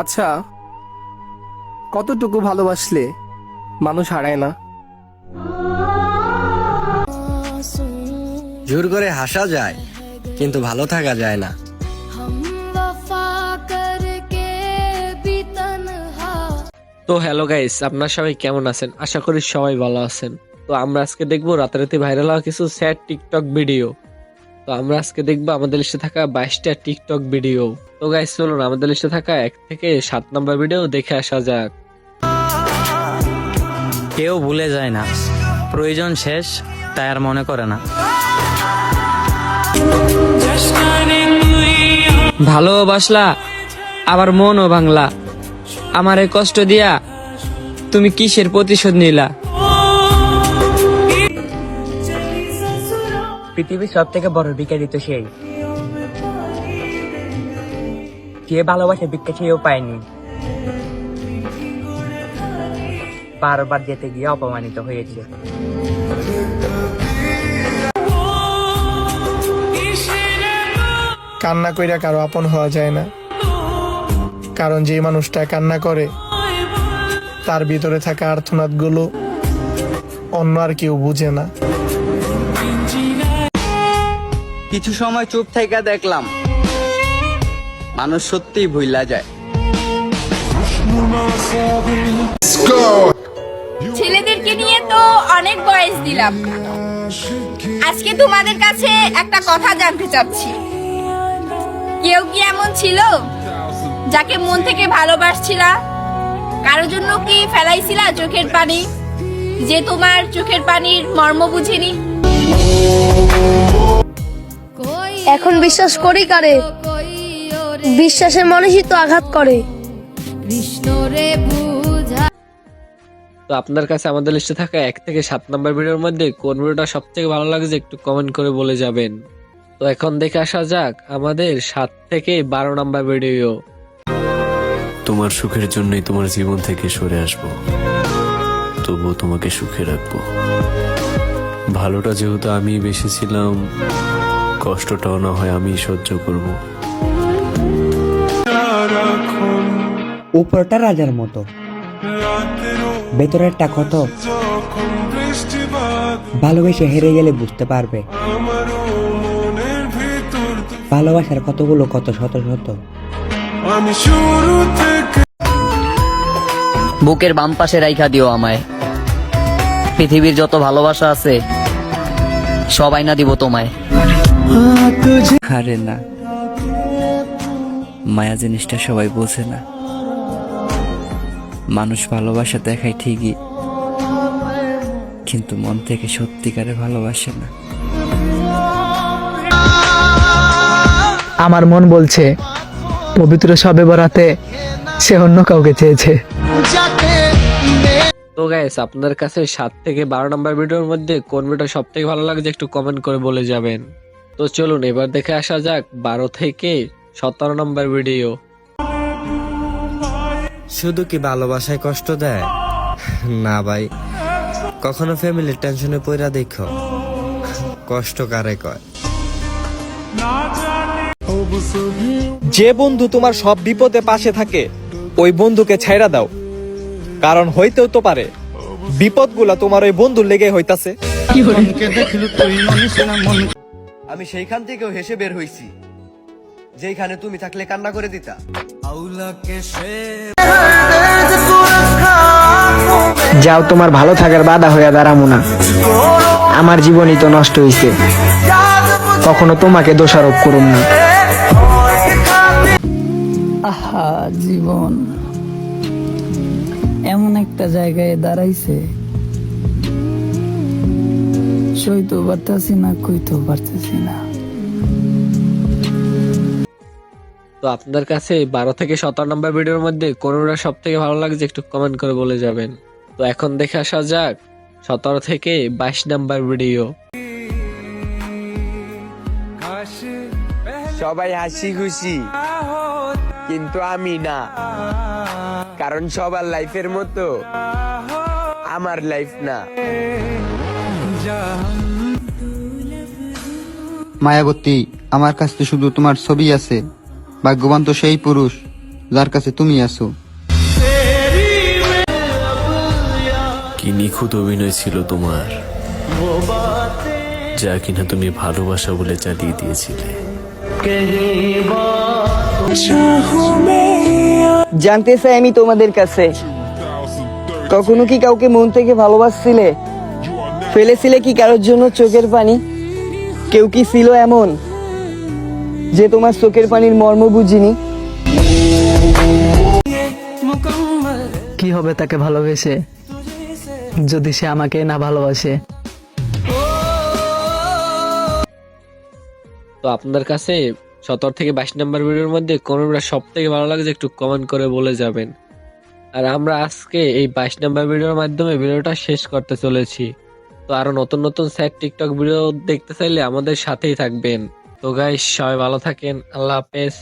আচ্ছা কতটুকু ভালোবাসলে মানুষ হারায় না? জোর করে হাসা যায় কিন্তু ভালো থাকা যায় না। তো হ্যালো গাইস আপনার সবাই কেমন আছেন? আশা করি সবাই ভালো আছেন। তো আমরা আজকে দেখব রাতারাতি ভাইরাল হওয়া কিছু স্যাড টিকটক ভিডিও। তো আমরা আজকে দেখব আমাদের লিস্টে থাকা বাইশটা টিকটক ভিডিও। তো গাইস চলুন আমাদের লিস্টে থাকা এক থেকে সাত নম্বর ভিডিও দেখে আসা যাক। কেউ ভুলে যায় না। প্রয়োজন শেষ তাই আর মনে করে না। ভালোবাসলা আবার মনও ভাঙলা। আমারে কষ্ট দিয়া তুমি কিসের প্রতিশোধ নিলা? পৃথিবীর সব থেকে বড় ভিখারি তো সেই। যে ভালোবাসে ভিক্ষা সেও পায়নি। বারবার যেতে গিয়ে অপমানিত হয়েছে। কান্না কইরা কারও আপন হওয়া যায় না। কারণ যে মানুষটা কান্না করে, তার ভিতরে থাকা আর্থনাদগুলো অন্য আর কেউ বুঝে না। কিছু সময় চুপ থেকে দেখলাম। মানুষ সত্যিই ভুইলা যায়। ছেলেদেরকে নিয়ে তো অনেক বয়স দিলাম। আজকে তোমাদের কাছে একটা কথা জানতে চাচ্ছি। কেউ কি এমন ছিল যাকে মন থেকে ভালোবাসছিলা? কারোর জন্য কি ফেলাইছিলা চোখের পানি? যে তোমার চোখের পানির মর্ম বুঝিনি? এখন বিশ্বাস করি কারে? বিশ্বাসের মানুষই তো আঘাত করে। তো আপনার কাছে আমাদের লিস্টে থাকা এক থেকে সাত নাম্বার ভিডিওর মধ্যে কোন ভিডিওটা সব থেকে ভালো লাগছে একটু কমেন্ট করে বলে যাবেন। তো এখন দেখে আসা যাক আমাদের সাত থেকে বারো নাম্বার ভিডিও। তোমার সুখের জন্যই তোমার জীবন থেকে সরে আসব। তবু তোমাকে সুখে রাখব। ভালোটা যেহেতু আমি বেশি ছিলাম কষ্টটাও না হয় আমি সহ্য করব। উপরটা রাজার মতো। ভেতরেরটা কত? ভালোবেসে হেরে গেলে বুঝতে পারবে। ভালোবাসার কতগুলো কত শত শত। বুকের বাম পাশে রাইখা দিও আমায়। পৃথিবীর যত ভালোবাসা আছে সবাই না দিব তোমায়। আরে না। মায়া জিনিসটা সবাই বোঝে না। মানুষ ভালোবাসা দেখায় ঠিকই কিন্তু মন থেকে সত্যিকারে ভালোবাসে না। আমার মন বলছে পবিত্র সবে বরাতে সে অন্য কাউকে চেয়েছে। তো গাইস আপনার কাছে সাত থেকে বারো নম্বর ভিডিওর মধ্যে কোন ভিডিও সব থেকে ভালো লাগছে একটু কমেন্ট করে বলে যাবেন। তো চলুন এবার দেখে আসা যাক বারো থেকে সতেরো নম্বর ভিডিও। শুধু কি ভালোবাসায় কষ্ট দেয়? না ভাই কখনো ফ্যামিলির টেনশনে পইরা দেখো কষ্ট কারে কয়? যে বন্ধু তোমার সব বিপদে পাশে থাকে ওই বন্ধুকে ছাইড়া দাও। কারণ হইতেও তো পারে বিপদগুলা তোমার ওই বন্ধুর লেগে হইতাছে। আমি সেইখান থেকেও হেসে বের হইছি যেখানে তুমি থাকলে কান্না করে দিতা। যাও তোমার ভালো থাকার বাধা হইয়া দাঁড়ামো না। আমার জীবনই তো নষ্ট হইছে। কখনো তোমাকে দোষারোপ করুম না। আহা জীবন। এমন একটা জায়গায় দাঁড়াইছে। সইতেও পারতেছি না কইতেও পারতেছি না। তো আপনার কাছে বারো থেকে সতেরো নম্বর ভিডিওর মধ্যে কোনটা সব থেকে ভালো লাগছে একটু কমেন্ট করে বলে যাবেন। তো এখন দেখে আসা যাক সতেরো থেকে বাইশ নম্বর ভিডিও। সবাই হাসি খুশি কিন্তু আমি না। কারণ সবার লাইফের মতো আমার লাইফ না। মায়াবতী আমার কাছে তো শুধু তোমার ছবি আছে। ভাগ্যবান তো সেই পুরুষ যার কাছে তুমি আছো। কি নিখুঁত অভিনয় ছিল তোমার যা কিনা তুমি ভালোবাসা বলে চালিয়ে দিয়েছিলে। জানতে চাই আমি তোমাদের কাছে। কখনো কি কাউকে মন থেকে ভালোবাসছিলে? ফেলেছিলে কি কারোর জন্য চোখের পানি? কেউ কি ছিল এমন যে তোমার চোখের পানির মর্ম বুঝিনি? কি হবে তাকে ভালোবেসে যদি সে আমাকে না ভালোবাসে? তো আপনাদের কাছে সতেরো থেকে বাইশ নাম্বার ভিডিওর মধ্যে কোনটা সব থেকে ভালো লাগছে একটু কমেন্ট করে বলে যাবেন। আর আমরা আজকে এই বাইশ নাম্বার ভিডিওর মাধ্যমে ভিডিওটা শেষ করতে চলেছি। তো আরও নতুন নতুন স্যার টিকটক ভিডিও দেখতে চাইলে আমাদের সাথেই থাকবেন। তো গাইস সবাই ভালো থাকেন। আল্লাহ হাফেজ।